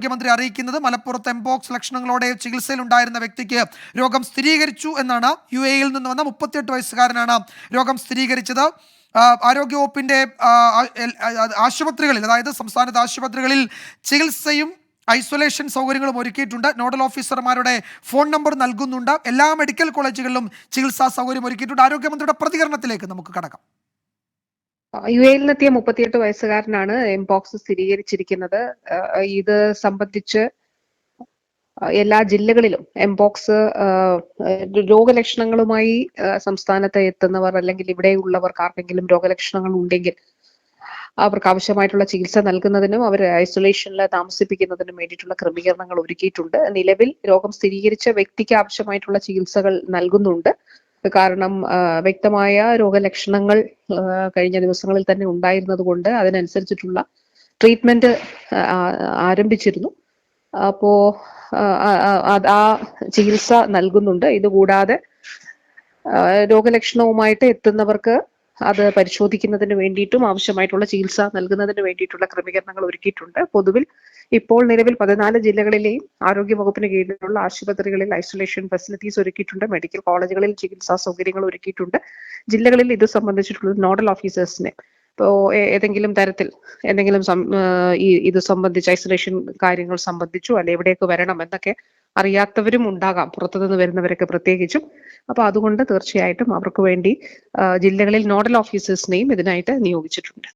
മുഖ്യമന്ത്രി അറിയിക്കുന്നത് മലപ്പുറത്ത് എംപോക്സ് ലക്ഷണങ്ങളോടെ ചികിത്സയിലുണ്ടായിരുന്ന വ്യക്തിക്ക് രോഗം സ്ഥിരീകരിച്ചു എന്നാണ് യു എയിൽ നിന്ന് വന്ന മുപ്പത്തിയെട്ട് വയസ്സുകാരനാണ് രോഗം സ്ഥിരീകരിച്ചത്. ആരോഗ്യവകുപ്പിന്റെ ആശുപത്രികളിൽ അതായത് സംസ്ഥാനത്തെ ആശുപത്രികളിൽ ചികിത്സയും ഐസൊലേഷൻ സൗകര്യങ്ങളും ഒരുക്കിയിട്ടുണ്ട്. നോഡൽ ഓഫീസർമാരുടെ ഫോൺ നമ്പർ നൽകുന്നുണ്ട്. എല്ലാ മെഡിക്കൽ കോളേജുകളിലും ചികിത്സാ സൗകര്യം ഒരുക്കിയിട്ടുണ്ട്. ആരോഗ്യമന്ത്രിയുടെ പ്രതികരണത്തിലേക്ക് നമുക്ക് കടക്കാം. യു എയിൽ നിന്നെത്തിയ മുപ്പത്തിയെട്ട് വയസ്സുകാരനാണ് എംപോക്സ് സ്ഥിരീകരിച്ചിരിക്കുന്നത്. ഇത് സംബന്ധിച്ച് എല്ലാ ജില്ലകളിലും എംപോക്സ് രോഗലക്ഷണങ്ങളുമായി സംസ്ഥാനത്ത് എത്തുന്നവർ അല്ലെങ്കിൽ ഇവിടെയുള്ളവർക്ക് ആർക്കെങ്കിലും രോഗലക്ഷണങ്ങൾ ഉണ്ടെങ്കിൽ അവർക്ക് ആവശ്യമായിട്ടുള്ള ചികിത്സ നൽകുന്നതിനും അവരെ ഐസൊലേഷനിൽ താമസിപ്പിക്കുന്നതിനും വേണ്ടിയിട്ടുള്ള ക്രമീകരണങ്ങൾ ഒരുക്കിയിട്ടുണ്ട്. നിലവിൽ രോഗം സ്ഥിരീകരിച്ച വ്യക്തിക്ക് ആവശ്യമായിട്ടുള്ള ചികിത്സകൾ നൽകുന്നുണ്ട്. കാരണം വ്യക്തമായ രോഗലക്ഷണങ്ങൾ കഴിഞ്ഞ ദിവസങ്ങളിൽ തന്നെ ഉണ്ടായിരുന്നത് കൊണ്ട് അതിനനുസരിച്ചിട്ടുള്ള ട്രീറ്റ്മെന്റ് ആരംഭിച്ചിരുന്നു. അപ്പോ ആ- ചികിത്സ നൽകുന്നുണ്ട്. ഇതുകൂടാതെ രോഗലക്ഷണവുമായിട്ട് എത്തുന്നവർക്ക് അത് പരിശോധിക്കുന്നതിന് വേണ്ടിയിട്ടും ആവശ്യമായിട്ടുള്ള ചികിത്സ നൽകുന്നതിന് വേണ്ടിയിട്ടുള്ള ക്രമീകരണങ്ങൾ ഒരുക്കിയിട്ടുണ്ട്. പൊതുവിൽ ഇപ്പോൾ നിലവിൽ പതിനാല് ജില്ലകളിലെയും ആരോഗ്യ വകുപ്പിന് കീഴിലുള്ള ആശുപത്രികളിൽ ഐസൊലേഷൻ ഫെസിലിറ്റീസ് ഒരുക്കിയിട്ടുണ്ട്. മെഡിക്കൽ കോളേജുകളിൽ ചികിത്സാ സൗകര്യങ്ങൾ ഒരുക്കിയിട്ടുണ്ട്. ജില്ലകളിൽ ഇത് സംബന്ധിച്ചിട്ടുള്ള നോഡൽ ഓഫീസേഴ്സിനെ. ഇപ്പോ ഏതെങ്കിലും തരത്തിൽ എന്തെങ്കിലും ഈ ഇത് സംബന്ധിച്ച് ഐസൊലേഷൻ കാര്യങ്ങൾ സംബന്ധിച്ചു അല്ലെ എവിടെയൊക്കെ വരണം എന്നൊക്കെ അറിയാത്തവരും ഉണ്ടാകാം. പുറത്തുനിന്ന് വരുന്നവരൊക്കെ പ്രത്യേകിച്ചും. അപ്പൊ അതുകൊണ്ട് തീർച്ചയായിട്ടും അവർക്ക് വേണ്ടി ജില്ലകളിൽ നോഡൽ ഓഫീസേഴ്സിനെയും ഇതിനായിട്ട് നിയോഗിച്ചിട്ടുണ്ട്.